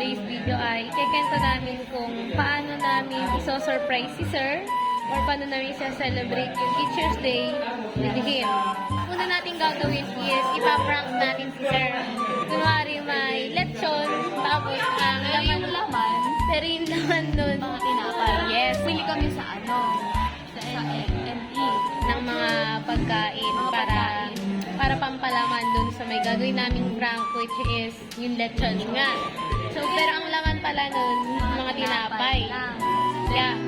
today's video ay kikenta namin kung paano namin iso-surprise si Sir or paano namin isa-celebrate yung Teacher's Day with him. Una natin gagawin is ipaprank natin si Sir. Kunwari may lechon, tapos ang laman laman, pero yung laman nun, Mga tinapay. Yes. Bili kami sa ano? Sa, sa NE. ng mga pagkain Mga para pagkain. Para pampalaman dun sa may gagawin naming prank which is yung lechon nga. So, pero ang laman pala nun, mga tinapay. Yeah.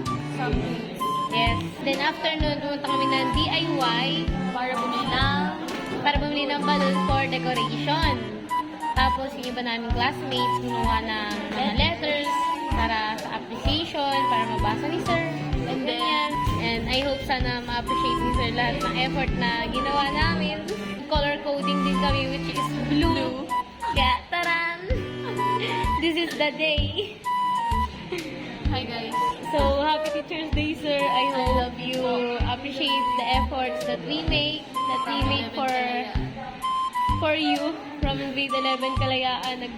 Yes. Then after nun, pumunta kami ng DIY Para bumili ng para bumili ng balloon for decoration. Tapos yung iba naming classmates, gumawa ng mga letters para sa appreciation, para mabasa ni Sir. And then, and I hope sana ma-appreciate ni Sir lahat ng effort na ginawa namin. Kami, which is blue. Kaya, taran! This is the day. Hi guys. So, happy Teacher's Day, sir. I hope you appreciate the efforts that we make, that we make for for you from grade 11 Kalayaan. Nag,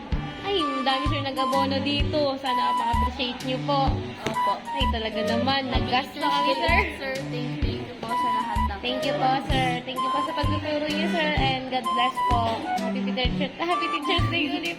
ay, ang dami sir nag-abono dito. Sana ma-appreciate niyo po. Opo. Ay, talaga naman. Nag-gasto kami, sir. Sir, thank, you po sa lahat Thank you po, sir. Thank you po sa pagtuturo niyo, sir. And God bless po. Happy Teacher's, happy Teacher's Day ulit.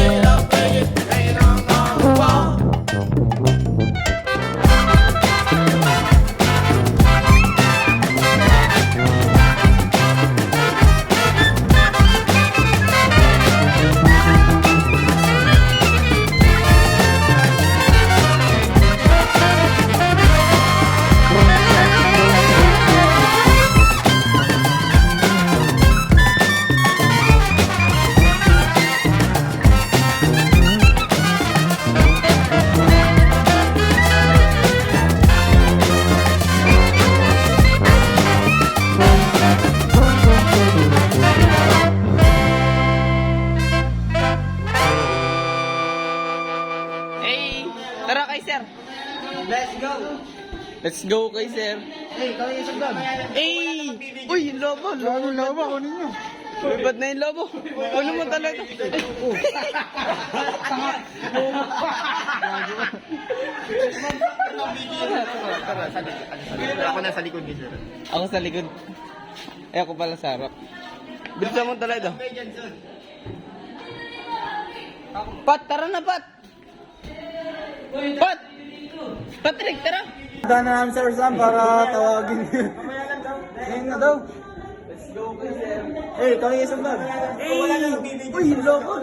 kay sir! Let's go. Let's go kay sir! Hey, kami yung sagdan. Hey! Uy, yung lobo! Lobo, lobo! Kunin nyo! Uy, ba't na yung lobo? Ano mo talaga? Tara, sa likod. Ako na sa likod ni sir. Ako sa likod. Eh, ako pala sa harap. Bilisan mo talaga. Pat, tara na, Pat! Pat! Patrick, tara! Punta na namin sa Ursam para tawagin yun. Ngayon na daw. Let's go sir! Eh, kami isang vlog. Eh, uy, loko.